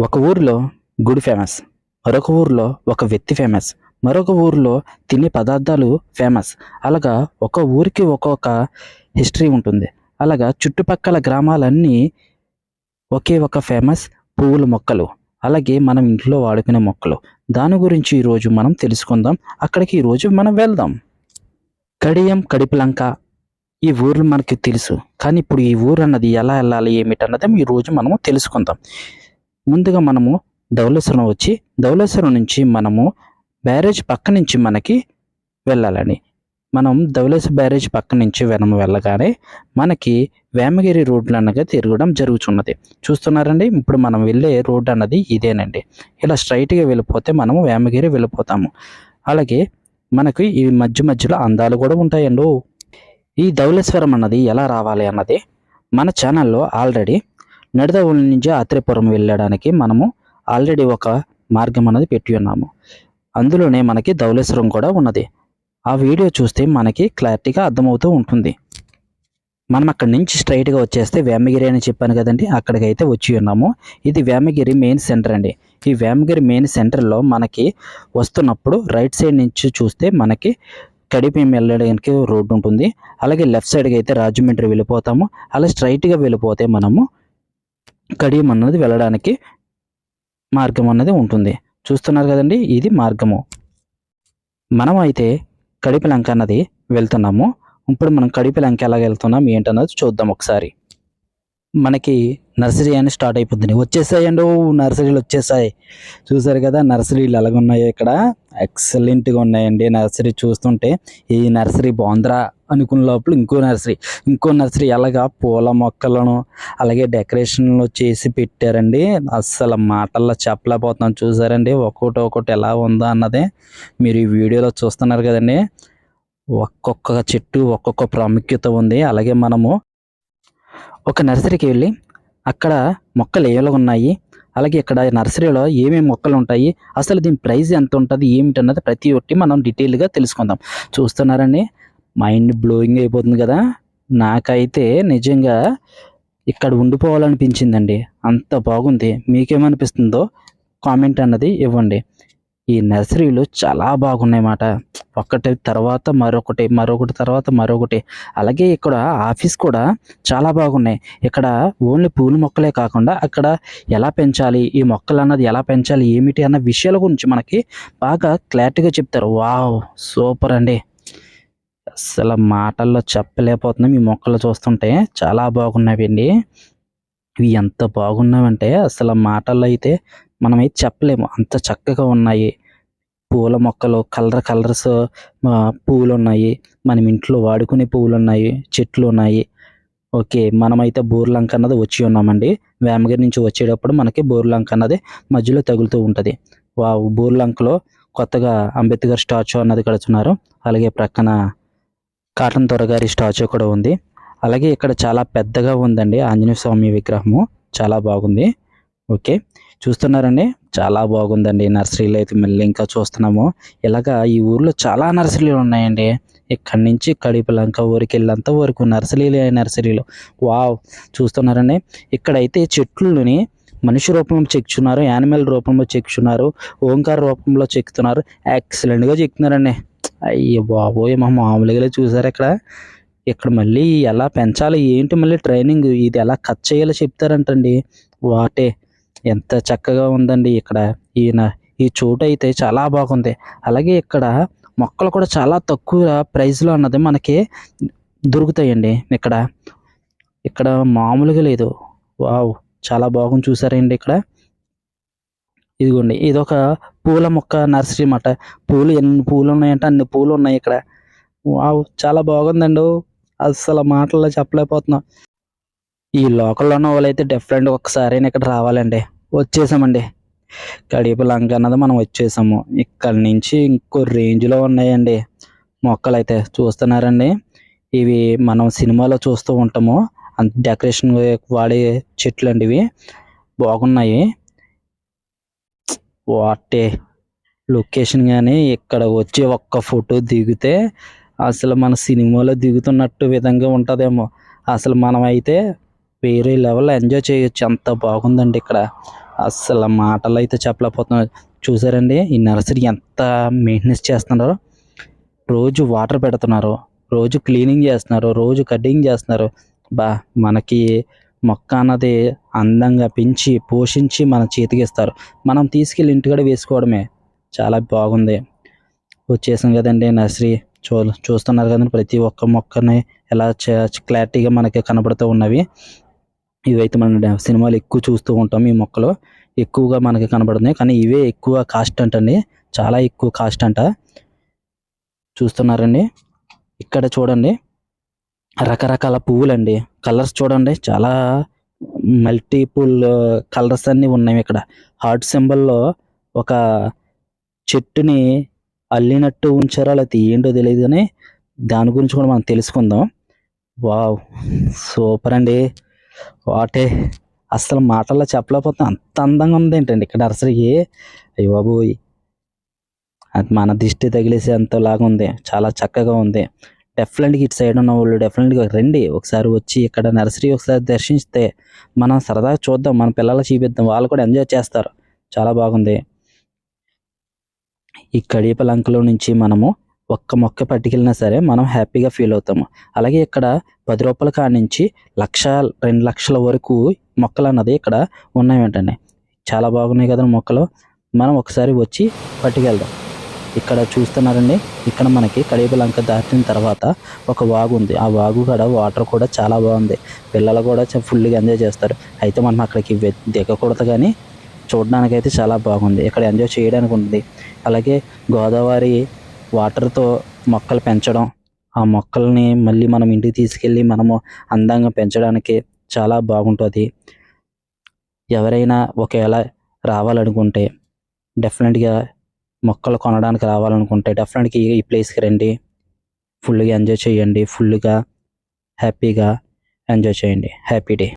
ఒక ఊరిలో గుడి ఫేమస్ మరొక ఊరిలో ఒక వ్యక్తి ఫేమస్ మరొక ఊరిలో తినే పదార్థాలు ఫేమస్ అలాగా ఒక ఊరికి ఒక్కొక్క హిస్టరీ ఉంటుంది. అలాగా చుట్టుపక్కల గ్రామాలన్నీ ఒకే ఒక ఫేమస్ పువ్వుల మొక్కలు. అలాగే మనం ఇంట్లో వాడుకునే మొక్కలు. దాని గురించి ఈరోజు మనం తెలుసుకుందాం. అక్కడికి ఈరోజు మనం వెళ్దాం. కడియం కడిపలంక ఈ ఊర్లు మనకి తెలుసు. కానీ ఇప్పుడు ఈ ఊరు అన్నది ఎలా వెళ్ళాలి ఏమిటన్నది ఈ రోజు మనము తెలుసుకుందాం. ముందుగా మనము ధవలేశ్వరం వచ్చి ధవలేశ్వరం నుంచి మనము బ్యారేజ్ పక్క నుంచి మనకి వెళ్ళాలని మనం ధవలేశ్వర బ్యారేజ్ పక్క నుంచి వెనమ వెళ్ళగానే మనకి వేమగిరి రోడ్లు అనగా తిరగడం జరుగుతున్నది చూస్తున్నారండి? ఇప్పుడు మనం వెళ్ళే రోడ్ అన్నది ఇదేనండి. ఇలా స్ట్రైట్గా వెళ్ళిపోతే మనము వేమగిరి వెళ్ళిపోతాము. అలాగే మనకి ఈ మధ్య మధ్యలో అందాలు కూడా ఉంటాయండి. ఈ ధవలేశ్వరం అన్నది ఎలా రావాలి అన్నది మన ఛానల్లో ఆల్రెడీ నడిదవుల నుంచి ఆత్రేపురం వెళ్ళడానికి మనము ఆల్రెడీ ఒక మార్గం అనేది పెట్టి ఉన్నాము. అందులోనే మనకి ధవలేశ్వరం కూడా ఉన్నది. ఆ వీడియో చూస్తే మనకి క్లారిటీగా అర్థమవుతూ ఉంటుంది. మనం అక్కడి నుంచి స్ట్రైట్గా వచ్చేస్తే వేమగిరి అని చెప్పాను కదండి అక్కడికైతే వచ్చి ఉన్నాము. ఇది వేమగిరి మెయిన్ సెంటర్ అండి. ఈ వేమగిరి మెయిన్ సెంటర్లో మనకి వస్తున్నప్పుడు రైట్ సైడ్ నుంచి చూస్తే మనకి కడిపేం వెళ్ళడానికి రోడ్డు ఉంటుంది. అలాగే లెఫ్ట్ సైడ్కి అయితే రాజమండ్రి వెళ్ళిపోతాము. అలా స్ట్రైట్గా వెళ్ళిపోతే మనము కడియం అన్నది వెళ్ళడానికి మార్గం అన్నది ఉంటుంది. చూస్తున్నారు కదండి? ఇది మార్గము. మనం అయితే కడిపిలంక అన్నది వెళ్తున్నాము. ఇప్పుడు మనం కడిపిలంక ఎలా వెళ్తున్నాం? ఏంటన్నది చూద్దాం ఒకసారి. మనకి నర్సరీ అని స్టార్ట్ అయిపోతుంది. వచ్చేసాయండి ఓ నర్సరీలు వచ్చేసాయి. చూసారు కదా? నర్సరీలు ఎలాగున్నాయో ఇక్కడ. ఎక్సలెంట్గా ఉన్నాయండి నర్సరీ. చూస్తుంటే ఈ నర్సరీ బాగుందిరా. అనుకున్న లోపల ఇంకో నర్సరీ. ఇంకో నర్సరీ ఎలాగా పూల మొక్కలను అలాగే డెకరేషన్లు చేసి పెట్టారండి. అస్సలు మాటల్లో చెప్పలేకపోతున్నాం. చూసారండి ఒక్కొక్కటి ఒక్కొక్కటి ఎలా ఉందో అన్నదే మీరు ఈ వీడియోలో చూస్తున్నారు కదండి. ఒక్కొక్క చెట్టు ఒక్కొక్క ప్రాముఖ్యత ఉంది. అలాగే మనము ఒక నర్సరీకి వెళ్ళి అక్కడ మొక్కలు ఏలా ఉన్నాయి అలాగే ఇక్కడ నర్సరీలో ఏమేమి మొక్కలు ఉంటాయి అసలు దీని ప్రైస్ ఎంత ఉంటుంది ఏమిటన్నది ప్రతి ఒక్కటి మనం డీటెయిల్గా తెలుసుకుందాం. చూస్తున్నారండి. మైండ్ బ్లోయింగ్ అయిపోతుంది కదా. నాకైతే నిజంగా ఇక్కడ ఉండిపోవాలనిపించిందండి. అంత బాగుంది. మీకేమనిపిస్తుందో కామెంట్ అన్నది ఇవ్వండి. ఈ నర్సరీలు చాలా బాగున్నాయి మాట ఒకటి తర్వాత మరొకటి మరొకటి తర్వాత మరొకటి. అలాగే ఇక్కడ ఆఫీస్ కూడా చాలా బాగున్నాయి. ఇక్కడ ఓన్లీ పూల మొక్కలే కాకుండా అక్కడ ఎలా పెంచాలి ఈ మొక్కలు అన్నది ఎలా పెంచాలి ఏమిటి అన్న విషయాల గురించి మనకి బాగా క్లారిటీగా చెప్తారు. వావ్! సూపర్ అండి. అసలు మాటల్లో చెప్పలేకపోతున్నాం. ఈ మొక్కలు చూస్తుంటే చాలా బాగున్నాయండి ఇవి ఎంత బాగున్నావంటే అసలు మాటల్లో అయితే మనమైతే చెప్పలేము. అంత చక్కగా ఉన్నాయి. పూల మొక్కలు కలర్ కలర్స్ పువ్వులు ఉన్నాయి మనం ఇంట్లో వాడుకునే పువ్వులు ఉన్నాయి చెట్లు ఉన్నాయి ఓకే మనమైతే బోర్లంక అన్నది వచ్చి ఉన్నామండి. వేమగిరి నుంచి వచ్చేటప్పుడు మనకి బోర్లంక అన్నది మధ్యలో తగులుతూ ఉంటుంది. వా బోర్లంకలో కొత్తగా అంబేద్కర్ స్టాచ్యూ అన్నది కడుతున్నారు. అలాగే ప్రక్కన కాటన్ త్వరగారి స్టాచ్యూ కూడా ఉంది. అలాగే ఇక్కడ చాలా పెద్దగా ఉందండి ఆంజనేయ స్వామి విగ్రహము. చాలా బాగుంది. ఓకే. చూస్తున్నారండి? చాలా బాగుందండి. నర్సరీలు అయితే మళ్ళీ ఇంకా చూస్తున్నాము. ఇలాగా ఈ ఊర్లో చాలా నర్సరీలు ఉన్నాయండి. ఇక్కడి నుంచి కడిపలంక ఊరికి వెళ్ళేంత వరకు నర్సరీలు నర్సరీలు. వావ్! చూస్తున్నారండి? ఇక్కడైతే చెట్లని మనిషి రూపంలో చెక్కున్నారు యానిమల్ రూపంలో చెక్కున్నారు ఓంకార రూపంలో చెక్కుతున్నారు ఎక్సలెంట్గా చెక్కుతున్నారండి అయ్యో బాబోయ్ మా మామూలుగా చూసారు ఇక్కడ. ఇక్కడ మళ్ళీ ఎలా పెంచాలి ఏంటి మళ్ళీ ట్రైనింగ్ ఇది ఎలా కట్ చేయాలో చెప్తారంటండి. వాటే ఎంత చక్కగా ఉందండి ఇక్కడ. ఈయన ఈ చోటు అయితే చాలా బాగుంది. అలాగే ఇక్కడ మొక్కలు కూడా చాలా తక్కువ ప్రైస్లో అన్నది మనకి దొరుకుతాయండి ఇక్కడ. ఇక్కడ మామూలుగా లేదు. వావ్ చాలా బాగుంది చూసారండి ఇక్కడ. ఇదిగోండి ఇది ఒక పూల మొక్క నర్సరీ అన్నమాట. పూలు ఎన్ని పూలు ఉన్నాయంటే అన్ని పూలు ఉన్నాయి ఇక్కడ. వావ్ చాలా బాగుందండి అసలు మాటల్లో చెప్పలేకపోతున్నాం. ఈ లోకల్లో ఉన్న వాళ్ళైతే డిఫరెంట్ ఒకసారి ఇక్కడ రావాలండి. వచ్చేసామండి. గడిపు లంక అన్నది మనం వచ్చేసాము. ఇక్కడ నుంచి ఇంకో రేంజ్లో ఉన్నాయండి మొక్కలు అయితే చూస్తున్నారండి? ఇవి మనం సినిమాలో చూస్తూ ఉంటాము. అంత డెకరేషన్ వాడే చెట్లు అండి ఇవి. బాగున్నాయి. వాటే లొకేషన్ కానీ ఇక్కడ వచ్చి ఒక్క ఫోటో దిగితే అసలు మన సినిమాలో దిగుతున్నట్టు విధంగా ఉంటుందేమో. అసలు మనం అయితే వేరే లెవెల్ ఎంజాయ్ చేయొచ్చు. అంత బాగుందండి ఇక్కడ. అసలు మాటలు అయితే చెప్పలేకపోతున్నారు చూసారండి ఈ నర్సరీ ఎంత మెయింటెనెన్స్ చేస్తున్నారో. రోజు వాటర్ పెడుతున్నారు. రోజు క్లీనింగ్ చేస్తున్నారు. రోజు కటింగ్ చేస్తున్నారు. బా మనకి మొక్క అన్నది అందంగా పెంచి పోషించి మన చేతికి ఇస్తారు మనం తీసుకెళ్ళి ఇంటికడ వేసుకోవడమే. చాలా బాగుంది. వచ్చేసాం కదండి నర్సరీ. చూ చూస్తున్నారు కదండి ప్రతి ఒక్క మొక్కని ఎలా చ- క్లారిటీగా మనకి కనబడుతూ ఉన్నవి. ఇవైతే మన సినిమాలు ఎక్కువ చూస్తూ ఉంటాం ఈ మొక్కలు. ఎక్కువగా మనకి కనబడుతున్నాయి. కానీ ఇవే ఎక్కువ కాస్ట్ అంటండి. చాలా ఎక్కువ కాస్ట్ అంట. చూస్తున్నారండి. ఇక్కడ చూడండి. రకరకాల పువ్వులండి. కలర్స్ చూడండి చాలా మల్టిపుల్ కలర్స్ uh, అన్నీ ఉన్నాయి ఇక్కడ. హార్ట్ సింబల్లో ఒక చెట్టుని అల్లినట్టు ఉంచారో లేకపోతే ఏంటో తెలియదు కానీ దాని గురించి కూడా మనం తెలుసుకుందాం. వావ్ సూపర్ అండి. వాటే అసలు మాటల్లో చెప్పలేకపోతే అంత అందంగా ఉంది ఏంటండి ఇక్కడ నర్సరీకి? అయ్యో బాబోయ్. అది మన దిష్టి తగిలేసే అంతలాగా ఉంది. చాలా చక్కగా ఉంది. డెఫినెట్గా ఇటు సైడ్ ఉన్న వాళ్ళు డెఫినెట్గా రండి. ఒకసారి వచ్చి ఇక్కడ నర్సరీ ఒకసారి దర్శిస్తే మనం సరదాగా చూద్దాం మన పిల్లలకు చూపిద్దాం వాళ్ళు కూడా ఎంజాయ్ చేస్తారు. చాలా బాగుంది. ఈ కడియపలంకలో నుంచి మనము ఒక్క మొక్క పట్టుకెళ్ళినా సరే మనం హ్యాపీగా ఫీల్ అవుతాము. అలాగే ఇక్కడ పది రూపాయల కాడ నుంచి లక్ష రెండు లక్షల వరకు మొక్కలు అన్నది ఇక్కడ ఉన్నాయి వెంటనే. చాలా బాగున్నాయి కదా మొక్కలు. మనం ఒకసారి వచ్చి పట్టుకెళ్దాం. ఇక్కడ చూస్తున్నారండి. ఇక్కడ మనకి కడియబలంక దాటిన తర్వాత ఒక వాగు ఉంది. ఆ వాగు కూడా వాటర్ కూడా చాలా బాగుంది. పిల్లలు కూడా ఫుల్గా ఎంజాయ్ చేస్తారు. అయితే మనం అక్కడికి దిగకూడదు కానీ చూడడానికైతే అయితే చాలా బాగుంది. ఇక్కడ ఎంజాయ్ చేయడానికి ఉంది అలాగే గోదావరి వాటర్తో మొక్కలు పెంచడం ఆ మొక్కల్ని మళ్ళీ మనం ఇంటికి తీసుకెళ్ళి మనము అందంగా పెంచడానికి చాలా బాగుంటుంది. ఎవరైనా ఒకవేళ రావాలనుకుంటే డెఫినెట్గా మొక్కలు కొనడానికి రావాలనుకుంటే డెఫినెట్గా ఈ ప్లేస్కి రండి. ఫుల్గా ఎంజాయ్ చేయండి. ఫుల్గా హ్యాపీగా ఎంజాయ్ చేయండి. Happy day